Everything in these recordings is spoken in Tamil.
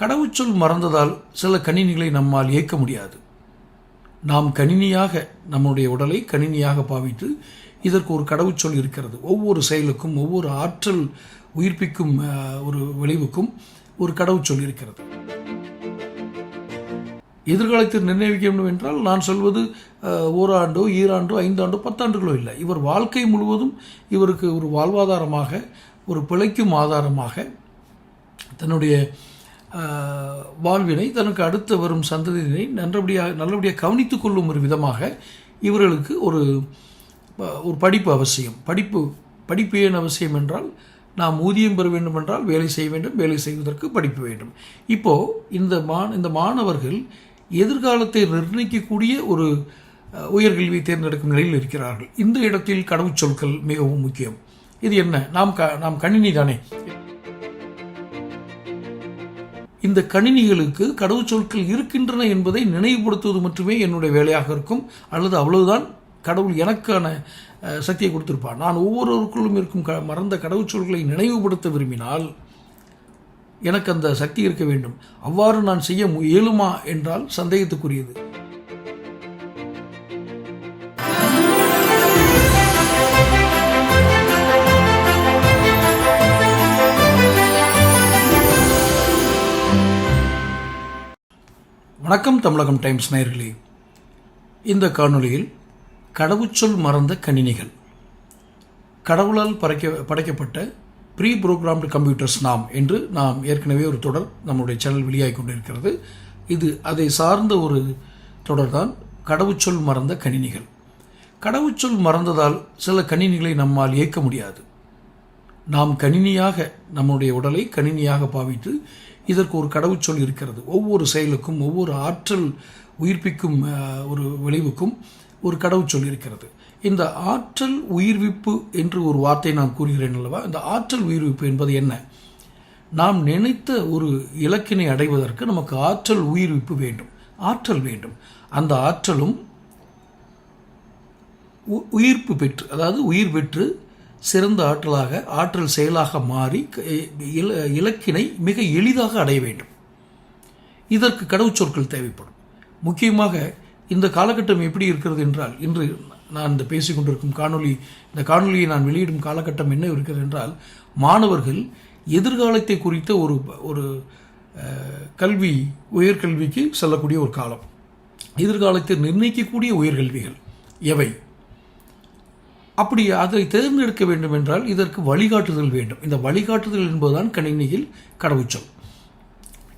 கடவுச்சொல் மறந்ததால் சில கணினிகளை நம்மால் இயக்க முடியாது. நாம் கணினியாக நம்முடைய உடலை கணினியாக பாவித்து இதற்கு ஒரு கடவுச்சொல் இருக்கிறது. ஒவ்வொரு செயலுக்கும் ஒவ்வொரு ஆற்றல் உயிர்ப்பிக்கும் ஒரு விளைவுக்கும் ஒரு கடவுச்சொல் இருக்கிறது. எதிர்காலத்தில் நிர்ணயிக்க வேண்டும் என்றால் நான் சொல்வது ஓராண்டோ ஈராண்டோ ஐந்தாண்டோ பத்தாண்டுகளோ இல்லை. இவர் வாழ்க்கை முழுவதும் இவருக்கு ஒரு வாழ்வாதாரமாக ஒரு பிழைக்கும் ஆதாரமாக தன்னுடைய வாழ்வினை தனக்கு அடுத்து வரும் சந்ததியினை நன்றபடியாக நல்லபடியாக கவனித்துக் கொள்ளும் ஒரு விதமாக இவர்களுக்கு ஒரு ஒரு படிப்பு அவசியம். படிப்பு படிப்பு ஏன் அவசியம் என்றால் நாம் ஊதியம் பெற வேண்டும் என்றால் வேலை செய்ய வேண்டும் வேலை செய்வதற்கு படிப்பு வேண்டும். இப்போது இந்த மா இந்த மாணவர்கள் எதிர்காலத்தை நிர்ணயிக்கக்கூடிய ஒரு உயர்கல்வியை தேர்ந்தெடுக்கும் நிலையில் இருக்கிறார்கள். இந்த இடத்தில் கடவுச்சொற்கள் மிகவும் முக்கியம். இது என்ன? நாம் க நாம் கணினி தானே. இந்த கணினிகளுக்கு கடவுச்சொற்கள் இருக்கின்றன என்பதை நினைவுபடுத்துவது மட்டுமே என்னுடைய வேலையாக இருக்கும். அல்லது அவ்வளவுதான். கடவுள் எனக்கான சக்தியை கொடுத்திருப்பார். நான் ஒவ்வொருவருக்குள்ளும் இருக்கும் க மறந்த கடவுச்சொற்களை நினைவுபடுத்த விரும்பினால் எனக்கு அந்த சக்தி இருக்க வேண்டும். அவ்வாறு நான் செய்ய இயலுமா என்றால் சந்தேகத்துக்குரியது. வணக்கம் தமிழகம் டைம்ஸ் நேயர்களே. இந்த காணொளியில் கடவுச்சொல் மறந்த கணினிகள். கடவுளால் படைக்க படைக்கப்பட்ட ப்ரீ ப்ரோக்ராம்டு கம்ப்யூட்டர்ஸ் நாம் என்று நாம் ஏற்கனவே ஒரு தொடர் நம்முடைய சேனல் வெளியாகி கொண்டிருக்கிறது. இது அதை சார்ந்த ஒரு தொடர்தான் கடவுச்சொல் மறந்த கணினிகள். கடவுச்சொல் மறந்ததால் சில கணினிகளை நம்மால் இயக்க முடியாது. நாம் கணினியாக நம்முடைய உடலை கணினியாக பாவித்து இதற்கு ஒரு கடவுச்சொல் இருக்கிறது. ஒவ்வொரு செயலுக்கும் ஒவ்வொரு ஆற்றல் உயிர்ப்பிக்கும் ஒரு விளைவுக்கும் ஒரு கடவுச்சொல் இருக்கிறது. இந்த ஆற்றல் உயிர்விப்பு என்று ஒரு வார்த்தை நான் கூறுகிறேன் அல்லவா? இந்த ஆற்றல் உயிர்விப்பு என்பது என்ன? நாம் நினைத்த ஒரு இலக்கினை அடைவதற்கு நமக்கு ஆற்றல் உயிர்விப்பு வேண்டும். ஆற்றல் வேண்டும். அந்த ஆற்றலும் உ- உயிர்ப்பு பெற்று அதாவது உயிர் பெற்று சிறந்த ஆற்றலாக ஆற்றல் செயலாக மாறி க- இல- இலக்கினை மிக எளிதாக அடைய வேண்டும். இதற்கு கடவுச்சொற்கள் தேவைப்படும். முக்கியமாக இந்த காலகட்டம் எப்படி இருக்கிறது என்றால் இன்று நான் இந்த பேசிக்கொண்டிருக்கும் காணொலி இந்த காணொலியை நான் வெளியிடும் காலகட்டம் என்ன இருக்கிறது என்றால் மாணவர்கள் எதிர்காலத்தை குறித்த ஒரு ஒரு கல்வி உயர்கல்விக்கு செல்லக்கூடிய ஒரு காலம். எதிர்காலத்தை நிர்ணயிக்கக்கூடிய உயர்கல்விகள் எவை? அப்படி அதை தேர்ந்தெடுக்க வேண்டும் என்றால் இதற்கு வழிகாட்டுதல் வேண்டும். இந்த வழிகாட்டுதல் என்பதுதான் கணினியில் கடவுச்சொல்.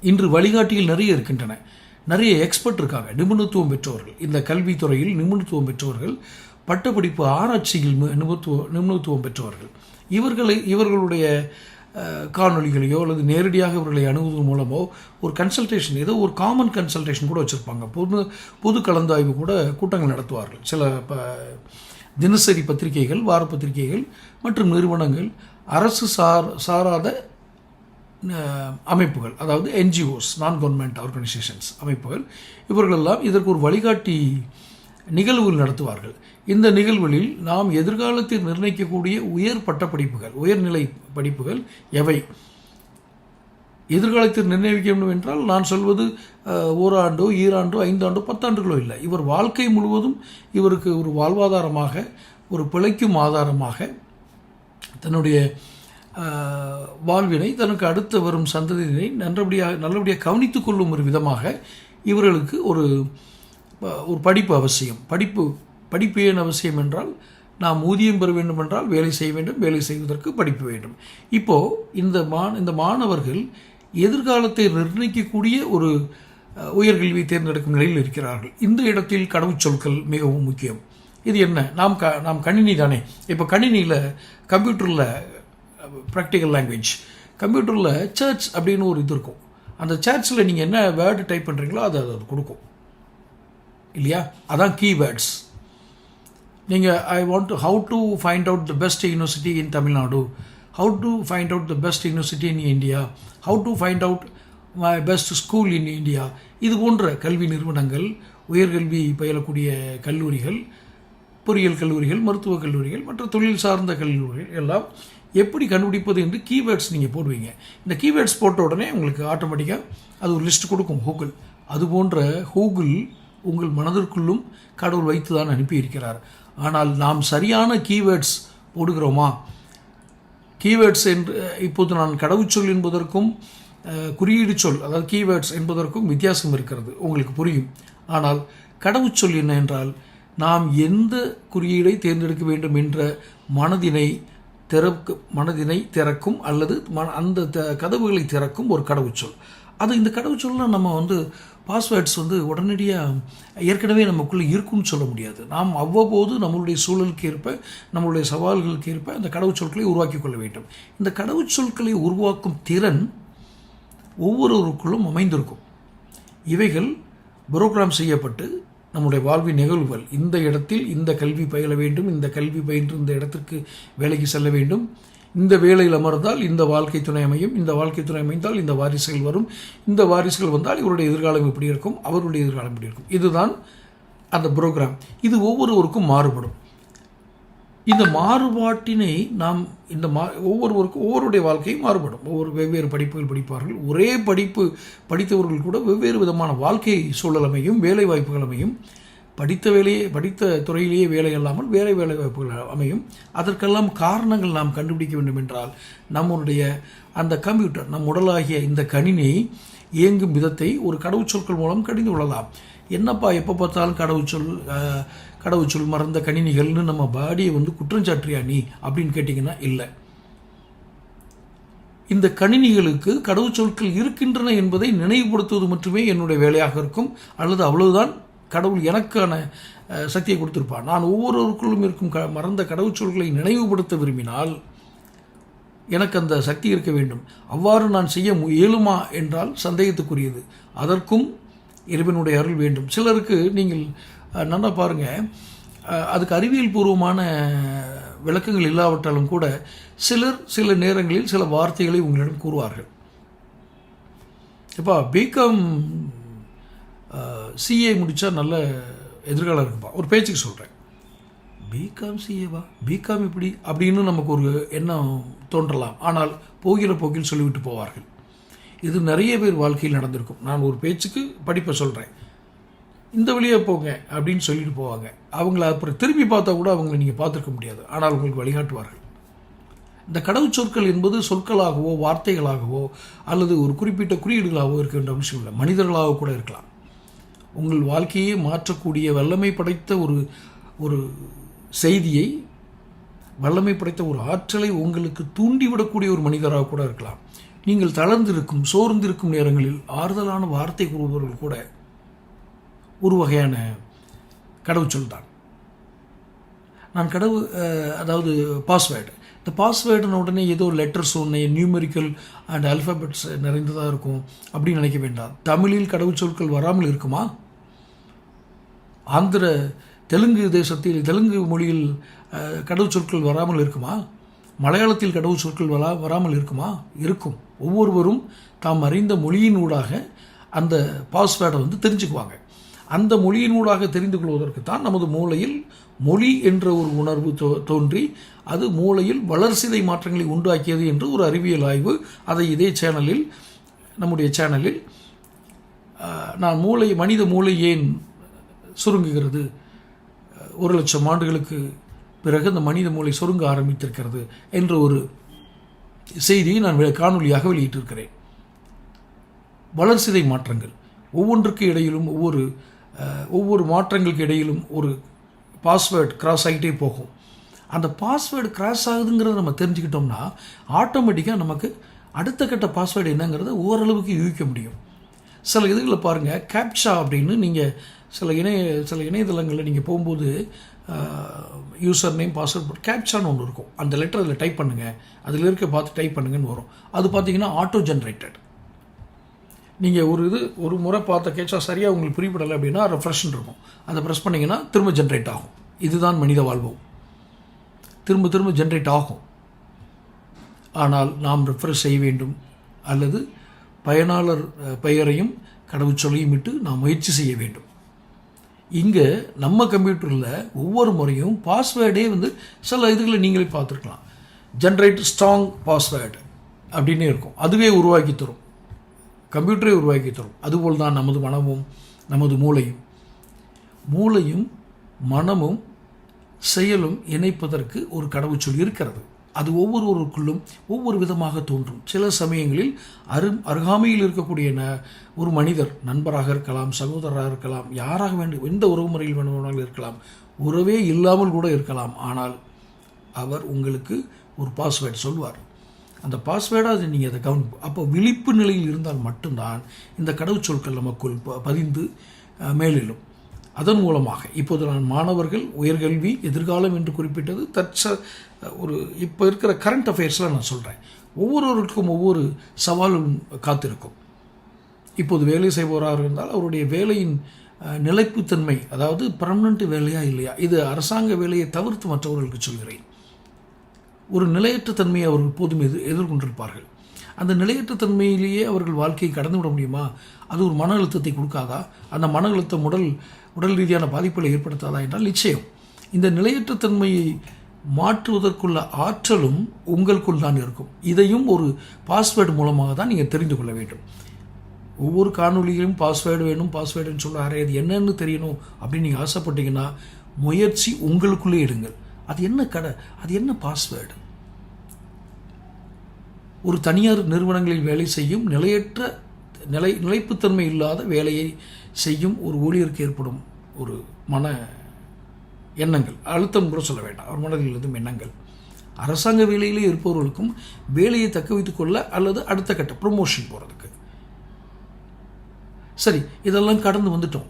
இன்று வழிகாட்டியில் நிறைய இருக்கின்றன. நிறைய எக்ஸ்பர்ட் இருக்காங்க. நிபுணத்துவம் பெற்றவர்கள் இந்த கல்வித்துறையில் நிபுணத்துவம் பெற்றவர்கள் பட்டப்படிப்பு ஆராய்ச்சியில் மி- நிபுணத்துவ நிபுணத்துவம் பெற்றவர்கள் இவர்களை இவர்களுடைய காணொலிகளையோ காணொளிகளையோ அல்லது நேரடியாக இவர்களை அணுகுவதன் மூலமோ ஒரு கன்சல்டேஷன் ஏதோ ஒரு காமன் கன்சல்டேஷன் கூட வச்சுருப்பாங்க. பொது பொது கலந்தாய்வு கூட கூட்டங்கள் நடத்துவார்கள். சில ப தினசரி பத்திரிகைகள் வார பத்திரிகைகள் மற்றும் நிறுவனங்கள் அரசு சார் சாராத அமைப்புகள் அதாவது என்ஜிஓஸ் நான் கவர்மெண்ட் ஆர்கனைசேஷன்ஸ் அமைப்புகள் இவர்களெல்லாம் இதற்கு ஒரு வழிகாட்டி நிகழ்வுகள் நடத்துவார்கள். இந்த நிகழ்வுகளில் நாம் எதிர்காலத்தில் நிர்ணயிக்கக்கூடிய உயர் பட்ட படிப்புகள் உயர்நிலை படிப்புகள் எவை? எதிர்காலத்தில் நிர்ணயிக்க வேண்டும் என்றால் நான் சொல்வது ஓராண்டோ ஈராண்டோ ஐந்தாண்டோ பத்தாண்டுகளோ இல்லை. இவர் வாழ்க்கை முழுவதும் இவருக்கு ஒரு வாழ்வாதாரமாக ஒரு பிழைக்கும் ஆதாரமாக தன்னுடைய வாழ்வினை தனக்கு அடுத்து வரும் சந்ததியினை நல்லபடியாக நல்லபடியாக கவனித்து கொள்ளும் ஒரு விதமாக இவர்களுக்கு ஒரு ஒரு படிப்பு அவசியம். படிப்பு படிப்பு ஏன் அவசியம் என்றால் நாம் ஊதியம் பெற வேண்டும் என்றால் வேலை செய்ய வேண்டும் வேலை செய்வதற்கு படிப்பு வேண்டும். இப்போது இந்த மா இந்த மாணவர்கள் எதிர்காலத்தை நிர்ணயிக்கக்கூடிய ஒரு உயர்கல்வியை தேர்ந்தெடுக்கும் நிலையில் இருக்கிறார்கள். இந்த இடத்தில் கடவுச்சொற்கள் மிகவும் முக்கியம். இது என்ன? நாம் க நாம் கணினி தானே. இப்போ கணினியில் கம்ப்யூட்டரில் ப்ராக்டிக்கல் லாங்குவேஜ் கம்ப்யூட்டரில் சர்ச் அப்படின்னு ஒரு இது இருக்கும். அந்த சர்ச்சில் நீங்கள் என்ன வேர்டு டைப் பண்ணுறீங்களோ அது அது கொடுக்கும். இல்லையா? அதான் கீவேர்ட்ஸ் நீங்கள் I want to how to find out the best university in Tamil Nadu how to find out the best university in India how to find out my best school in India இது போன்ற கல்வி நிறுவனங்கள் உயர்கல்வி பயிலக்கூடிய கல்லூரிகள் பொறியியல் கல்லூரிகள் மருத்துவக் கல்லூரிகள் மற்ற தொழில் சார்ந்த கல்லூரிகள் எல்லாம் எப்படி கண்டுபிடிப்பது என்று கீவேர்ட்ஸ் நீங்கள் போடுவீங்க. இந்த கீவேர்ட்ஸ் போட்ட உடனே உங்களுக்கு ஆட்டோமேட்டிக்காக அது ஒரு லிஸ்ட் கொடுக்கும் கூகுள் அது போன்ற கூகுள் உங்கள் மனதிற்குள்ளும் கடவுள் வைத்து தான் அனுப்பியிருக்கிறார். ஆனால் நாம் சரியான கீவேர்ட்ஸ் போடுகிறோமா? கீவேர்ட்ஸ் என்று இப்போது நான் கடவுச்சொல் என்பதற்கும் குறியீடு சொல் அதாவது கீவேர்ட்ஸ் என்பதற்கும் வித்தியாசம் இருக்கிறது. உங்களுக்கு புரியும். ஆனால் கடவுச்சொல் என்ன என்றால் நாம் எந்த குறியீடை தேர்ந்தெடுக்க வேண்டும் என்ற மனதினை திறக்கு மனதினை திறக்கும் அல்லது மன அந்த த- கதவுகளை திறக்கும் ஒரு கடவுச்சொல். அது இந்த கடவுச்சொல்லாம் நம்ம வந்து பாஸ்வேர்ட்ஸ் வந்து உடனடியாக ஏற்கனவே நமக்குள்ளே இருக்குன்னு சொல்ல முடியாது. நாம் அவ்வப்போது நம்மளுடைய சூழலுக்கு ஏற்ப நம்மளுடைய சவால்களுக்கு ஏற்ப அந்த கடவுச்சொற்களை உருவாக்கி கொள்ள வேண்டும். இந்த கடவுச்சொற்களை உருவாக்கும் திறன் ஒவ்வொருவருக்குள்ளும் அமைந்திருக்கும். இவைகள் புரோகிராம் செய்யப்பட்டு நம்முடைய வாழ்வின் நிகழ்வுகள். இந்த இடத்தில் இந்த கல்வி பயில வேண்டும் இந்த கல்வி பயின்று இந்த இடத்திற்கு வேலைக்கு செல்ல வேண்டும். இந்த வேலையில் அமர்ந்தால் இந்த வாழ்க்கை துணை அமையும் இந்த வாழ்க்கை துணை அமைந்தால் இந்த வாரிசுகள் வரும் இந்த வாரிசுகள் வந்தால் இவருடைய எதிர்காலம் இப்படி இருக்கும் அவருடைய எதிர்காலம் இப்படி இருக்கும். இதுதான் அந்த புரோகிராம் இது ஒவ்வொருவருக்கும் மாறுபடும். இந்த மாறுபாட்டினை நாம் இந்த மா ஒவ்வொருவருக்கும் ஒவ்வொருடைய வாழ்க்கையும் மாறுபடும். ஒவ்வொரு வெவ்வேறு படிப்புகள் படிப்பார்கள். ஒரே படிப்பு படித்தவர்கள் கூட வெவ்வேறு விதமான வாழ்க்கை சூழல் அமையும் வேலை வாய்ப்புகள் அமையும். படித்த வேலையே படித்த துறையிலேயே வேலை இல்லாமல் வேலை வேலை வாய்ப்புகள் அமையும். அதற்கெல்லாம் காரணங்கள் நாம் கண்டுபிடிக்க வேண்டும் என்றால் நம்முடைய அந்த கம்ப்யூட்டர் நம் உடலாகிய இந்த கணினி இயங்கும் விதத்தை ஒரு கடவுச்சொற்கள் மூலம் கடிந்து கொள்ளலாம். என்னப்பா எப்போ பார்த்தாலும் கடவுச்சொல் கடவுச்சொல் மறந்த கணினிகள்னு நம்ம பாடியை வந்து குற்றஞ்சாற்றியா நீ? அப்படின்னு கேட்டிங்கன்னா இல்லை. இந்த கணினிகளுக்கு கடவுச்சொற்கள் இருக்கின்றன என்பதை நினைவுபடுத்துவது மட்டுமே என்னுடைய வேலையாக இருக்கும். அல்லது அவ்வளவுதான். கடவுள் எனக்கான சக்தியை கொடுத்திருப்பார். நான் ஒவ்வொருவருக்குள்ளும் இருக்கும் க மறந்த கடவுச்சொற்களை நினைவுபடுத்த விரும்பினால் எனக்கு அந்த சக்தி இருக்க வேண்டும். அவ்வாறு நான் செய்ய மு- இயலுமா என்றால் சந்தேகத்துக்குரியது. அதற்கும் இறைவனுடைய அருள் வேண்டும். சிலருக்கு நீங்கள் நல்லா பாருங்கள் அதுக்கு அறிவியல் பூர்வமான விளக்கங்கள் இல்லாவிட்டாலும் கூட சிலர் சில நேரங்களில் சில வார்த்தைகளை உங்களிடம் கூறுவார்கள். இப்போ பிகாம் சிஏ முடித்தா நல்ல எதிர்காலம் இருக்குப்பா ஒரு பேச்சுக்கு சொல்கிறேன் பிகாம் சிஏவா பிகாம் இப்படி அப்படின்னு நமக்கு ஒரு எண்ணம் தோன்றலாம். ஆனால் போகிற போக்கில் சொல்லிவிட்டு போவார்கள். இது நிறைய பேர் வாழ்க்கையில் நடந்திருக்கும். நான் ஒரு பேச்சுக்கு படிப்பை சொல்கிறேன் இந்த வழியே போங்க அப்படின்னு சொல்லிட்டு போவாங்க. அவங்கள அப்புறம் திரும்பி பார்த்தா கூட அவங்கள நீங்கள் பார்த்துருக்க முடியாது. ஆனால் உங்களுக்கு வழிகாட்டுவார்கள். இந்த கடவுச்சொற்கள் என்பது சொற்களாகவோ வார்த்தைகளாகவோ அல்லது ஒரு குறிப்பிட்ட குறியீடுகளாகவோ இருக்க விஷயம் அவசியம் இல்லை. மனிதர்களாக கூட இருக்கலாம். உங்கள் வாழ்க்கையை மாற்றக்கூடிய வல்லமை படைத்த ஒரு ஒரு செய்தியை வல்லமை படைத்த ஒரு ஆற்றலை உங்களுக்கு தூண்டிவிடக்கூடிய ஒரு மனிதராக கூட இருக்கலாம். நீங்கள் தளர்ந்திருக்கும் சோர்ந்திருக்கும் நேரங்களில் ஆறுதலான வார்த்தை கூறுபவர்கள் கூட ஒரு வகையான கடவுச்சொல் தான். நான் கடவு அதாவது பாஸ்வேர்டு இந்த பாஸ்வேர்டுன உடனே ஏதோ லெட்டர்ஸ் ஒன்று நியூமெரிக்கல் அண்ட் அல்ஃபபெட்ஸ் நிறைந்ததாக இருக்கும் அப்படின்னு நினைக்க வேண்டாம். தமிழில் கடவுச்சொற்கள் வராமல் இருக்குமா? ஆந்திர தெலுங்கு தேசத்தில் தெலுங்கு மொழியில் கடவுச்சொற்கள் வராமல் இருக்குமா? மலையாளத்தில் கடவுச்சொற்கள் வரா வராமல் இருக்குமா? இருக்கும். ஒவ்வொருவரும் தாம் அறிந்த மொழியினூடாக அந்த பாஸ்வேர்டை வந்து தெரிஞ்சுக்குவாங்க. அந்த மொழியினூடாக தெரிந்து கொள்வதற்குத்தான் நமது மூளையில் மொழி என்ற ஒரு உணர்வு தோ தோன்றி அது மூளையில் வளர்சிதை மாற்றங்களை உண்டாக்கியது என்று ஒரு அறிவியல் ஆய்வு அதை இதே சேனலில் நம்முடைய சேனலில் நான் மூளை மனித மூளை ஏன் சுருங்குகிறது? ஒரு லட்சம் ஆண்டுகளுக்கு பிறகு அந்த மனித மூளை சுருங்க ஆரம்பித்திருக்கிறது என்ற ஒரு செய்தியை நான் காணொலியாக வெளியிட்டிருக்கிறேன். வளர்சிதை மாற்றங்கள். ஒவ்வொன்றுக்கு இடையிலும் ஒவ்வொரு ஒவ்வொரு மாற்றங்களுக்கு இடையிலும் ஒரு பாஸ்வேர்டு கிராஸ் ஆகிட்டே போகும். அந்த பாஸ்வேர்டு கிராஸ் ஆகுதுங்கிறத நம்ம தெரிஞ்சுக்கிட்டோம்னா ஆட்டோமேட்டிக்காக நமக்கு அடுத்த கட்ட பாஸ்வேர்டு என்னங்கிறத ஓரளவுக்கு யூகிக்க முடியும். சில இதுகளை பாருங்கள் கேப்ஷா அப்படின்னு நீங்கள் சில இணைய சில இணையதளங்களில் நீங்கள் போகும்போது யூசர் நேம் பாஸ்வேர்ட் கேப்ஷான்னு கேப்சான்னு ஒன்று இருக்கும். அந்த லெட்டர் அதில் டைப் பண்ணுங்கள் அதில் இருக்க பார்த்து டைப் பண்ணுங்கன்னு வரும். அது பார்த்தீங்கன்னா ஆட்டோ ஜென்ரேட்டட் நீங்கள் ஒரு இது ஒரு முறை பார்த்த கேட்சா சரியாக உங்களுக்கு புரியப்படலை அப்படின்னா ரெஃப்ரெஷ்னு இருக்கும். அதை ப்ரெஸ் பண்ணிங்கன்னா திரும்ப ஜென்ரேட் ஆகும். இதுதான் மனித வாழ்வு. திரும்ப திரும்ப ஜென்ரேட் ஆகும். ஆனால் நாம் ரெஃப்ரெஷ் செய்ய வேண்டும். அல்லது பயனாளர் பெயரையும் கடவுச்சொல்லையும் இட்டு நாம் முயற்சி செய்ய வேண்டும். இங்கே நம்ம கம்ப்யூட்டரில் ஒவ்வொரு முறையும் பாஸ்வேர்டே வந்து சில இதுகளை நீங்களே பார்த்துருக்கலாம். ஜென்ரேட் ஸ்ட்ராங் பாஸ்வேர்டு அப்படின்னே இருக்கும். அதுவே உருவாக்கி தரும். கம்ப்யூட்டரை உருவாக்கி தரும். அதுபோல் தான் நமது மனமும் நமது மூளையும். மூளையும் மனமும் செயலும் இணைப்பதற்கு ஒரு கடவுச்சொல் இருக்கிறது. அது ஒவ்வொருவருக்குள்ளும் ஒவ்வொரு விதமாக தோன்றும். சில சமயங்களில் அரு அருகாமையில் இருக்கக்கூடிய ந ஒரு மனிதர் நண்பராக இருக்கலாம் சகோதரராக இருக்கலாம் யாராக வேண்டும் எந்த உறவு முறையில் வேண்டுமானாலும் இருக்கலாம் உறவே இல்லாமல் கூட இருக்கலாம். ஆனால் அவர் உங்களுக்கு ஒரு பாஸ்வேர்டு சொல்வார். அந்த பாஸ்வேர்டாக அதை நீங்கள் அதை கவனி அப்போ விழிப்பு நிலையில் இருந்தால் மட்டும்தான் இந்த கடவுச்சொற்கள் நமக்குள் ப- பதிந்து அஹ், மேலெழும். அதன் மூலமாக இப்போது நான் மாணவர்கள் உயர்கல்வி எதிர்காலம் என்று குறிப்பிட்டது தற்ச ஒரு இப்போ இருக்கிற கரண்ட் அஃபேர்ஸில் நான் சொல்கிறேன் ஒவ்வொருவருக்கும் ஒவ்வொரு சவாலும் காத்திருக்கும். இப்போது வேலை செய்பவராக இருந்தால் அவருடைய வேலையின் நிலைப்புத்தன்மை அதாவது பர்மனண்ட் வேலையா இல்லையா இது அரசாங்க வேலையை தவிர்த்து மற்றவர்களுக்கு சொல்கிறேன். ஒரு நிலையற்ற தன்மையை அவர்கள் எப்போதும் எதிர் எதிர்கொண்டிருப்பார்கள். அந்த நிலையற்ற தன்மையிலேயே அவர்கள் வாழ்க்கையை கடந்து விட முடியுமா? அது ஒரு மன அழுத்தத்தை கொடுக்காதா? அந்த மன அழுத்தம் உடல் உடல் ரீதியான பாதிப்புகளை ஏற்படுத்தாதா என்றால் நிச்சயம். இந்த நிலையற்ற தன்மையை மாற்றுவதற்குள்ள ஆற்றலும் உங்களுக்குள் தான் இருக்கும். இதையும் ஒரு பாஸ்வேர்டு மூலமாக தான் நீங்கள் தெரிந்து கொள்ள வேண்டும். ஒவ்வொரு காணொளியிலும் பாஸ்வேர்டு வேணும் பாஸ்வேர்டுன்னு சொல்ல அறையாது என்னென்னு தெரியணும் அப்படின்னு நீங்கள் ஆசைப்பட்டீங்கன்னா முயற்சி உங்களுக்குள்ளே எடுங்கள். அது என்ன கடை அது என்ன பாஸ்வேர்டு ஒரு தனியார் நிறுவனங்களில் வேலை செய்யும் நிலையற்ற நிலை நிலைப்புத்தன்மை இல்லாத வேலையை செய்யும் ஒரு ஊழியருக்கு ஏற்படும் ஒரு மன எண்ணங்கள். அழுத்தம் கூட சொல்ல வேண்டாம். அவர் மனதில் இருந்தும் எண்ணங்கள். அரசாங்க வேலையிலே இருப்பவர்களுக்கும் வேலையை தக்க வைத்துக் கொள்ள அல்லது அடுத்த கட்ட ப்ரொமோஷன் போகிறதுக்கு சரி இதெல்லாம் கடந்து வந்துட்டோம்.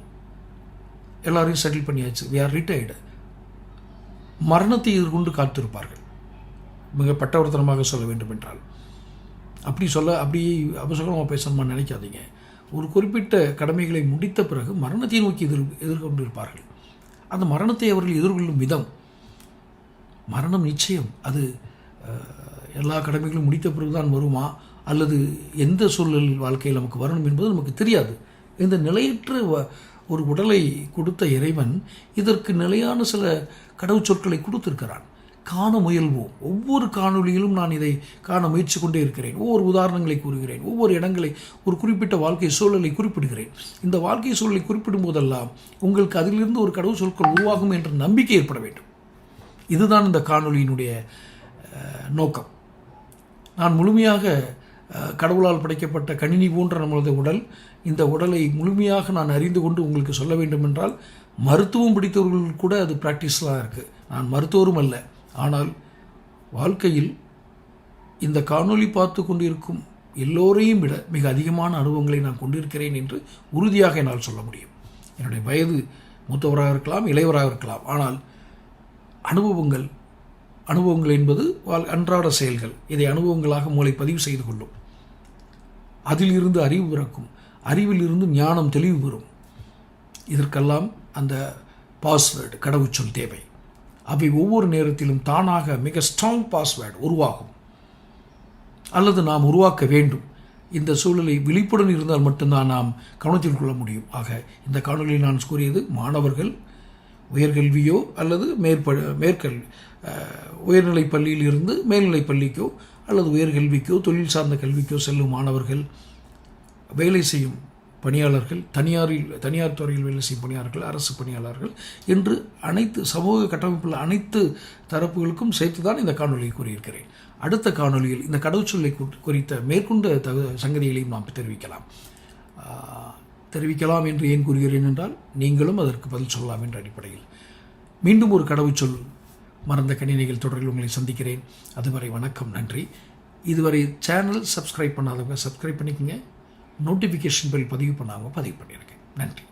எல்லாரையும் செட்டில் பண்ணியாச்சு. வி ஆர் ரிட்டையர்டு மரணத்தை எதிர்கொண்டு காத்திருப்பார்கள். மிக பட்டவர்த்தனமாக சொல்ல வேண்டும் என்றால் அப்படி சொல்ல அப்படி அபசகமாக பேசணுமா நினைக்காதீங்க. ஒரு குறிப்பிட்ட கடமைகளை முடித்த பிறகு மரணத்தை நோக்கி எதிர் எதிர்கொண்டிருப்பார்கள். அந்த மரணத்தை அவர்கள் எதிர்கொள்ளும் விதம் மரணம் நிச்சயம். அது அஹ், எல்லா கடமைகளும் முடித்த பிறகுதான் வருமா? அல்லது எந்த சூழல் வாழ்க்கையில் நமக்கு வரணும் என்பது நமக்கு தெரியாது. இந்த நிலையற்ற வ- ஒரு உடலை கொடுத்த இறைவன் இதற்கு நிலையான சில கடவுச்சொற்களை கொடுத்திருக்கிறான். காண முயல்வோம். ஒவ்வொரு காணொளியிலும் நான் இதை காண முயற்சி கொண்டே இருக்கிறேன். ஒவ்வொரு உதாரணங்களை கூறுகிறேன். ஒவ்வொரு இடங்களை ஒரு குறிப்பிட்ட வாழ்க்கை சூழலை குறிப்பிடுகிறேன். இந்த வாழ்க்கை சூழலை குறிப்பிடும் போதெல்லாம் உங்களுக்கு அதிலிருந்து ஒரு கடவுள் சொற்கள் உருவாகும் என்ற நம்பிக்கை ஏற்பட வேண்டும். இதுதான் இந்த காணொலியினுடைய நோக்கம். நான் முழுமையாக கடவுளால் படைக்கப்பட்ட கணினி போன்ற நம்மளது உடல் இந்த உடலை முழுமையாக நான் அறிந்து கொண்டு உங்களுக்கு சொல்ல வேண்டும் என்றால் மருத்துவம் பிடித்தவர்கள் கூட அது ப்ராக்டிஸ்லாம் இருக்குது நான் மருத்துவரும் அல்ல. ஆனால் வாழ்க்கையில் இந்த காணொளி பார்த்து கொண்டிருக்கும் எல்லோரையும் விட மிக அதிகமான அனுபவங்களை நான் கொண்டிருக்கிறேன் என்று உறுதியாக என்னால் சொல்ல முடியும். என்னுடைய வயது மூத்தவராக இருக்கலாம் இளையவராக இருக்கலாம். ஆனால் அனுபவங்கள் அனுபவங்கள் என்பது வாழ் அன்றாட செயல்கள். இதை அனுபவங்களாக மூளை பதிவு செய்து கொள்ளும். அதிலிருந்து அறிவு பிறக்கும். அறிவிலிருந்து ஞானம் தெளிவு பெறும். இதற்கெல்லாம் அந்த பாஸ்வேர்டு கடவுச்சொல் தேவை. அவை ஒவ்வொரு நேரத்திலும் தானாக மிக ஸ்ட்ராங் பாஸ்வேர்டு உருவாகும். அல்லது நாம் உருவாக்க வேண்டும். இந்த சூழலை விழிப்புடன் இருந்தால் மட்டும்தான் நாம் கவனத்தில் கொள்ள முடியும். ஆக இந்த காணொலியில் நான் கூறியது மாணவர்கள் உயர்கல்வியோ அல்லது மேற்ப மேற்கல்வி உயர்நிலைப் பள்ளியில் இருந்து மேல்நிலைப் பள்ளிக்கோ அல்லது உயர்கல்விக்கோ தொழில் சார்ந்த கல்விக்கோ செல்லும் மாணவர்கள் வேலை செய்யும் பணியாளர்கள் தனியாரில் தனியார் துறையில் வேலை செய்யும் பணியாளர்கள் அரசு பணியாளர்கள் என்று அனைத்து சமூக கட்டமைப்பில் அனைத்து தரப்புகளுக்கும் சேர்த்து தான் இந்த காணொலியை கூறியிருக்கிறேன். அடுத்த காணொளியில் இந்த கடவுச்சொல்லை குறித்த மேற்கொண்ட தகு சங்கதிகளையும் நாம் தெரிவிக்கலாம். தெரிவிக்கலாம் என்று ஏன் கூறுகிறேன் என்றால் நீங்களும் அதற்கு பதில் சொல்லலாம் என்ற அடிப்படையில். மீண்டும் ஒரு கடவுச்சொல் மறந்த கணினிகள் தொடரில் உங்களை சந்திக்கிறேன். அதுவரை வணக்கம் நன்றி. இதுவரை சேனல் சப்ஸ்கிரைப் பண்ணாதவங்க சப்ஸ்கிரைப் பண்ணிக்கங்க. நோட்டிஃபிகேஷன் பில் பதிவு பண்ணாமல் பதிவு பண்ணியிருக்கேன் நன்றி.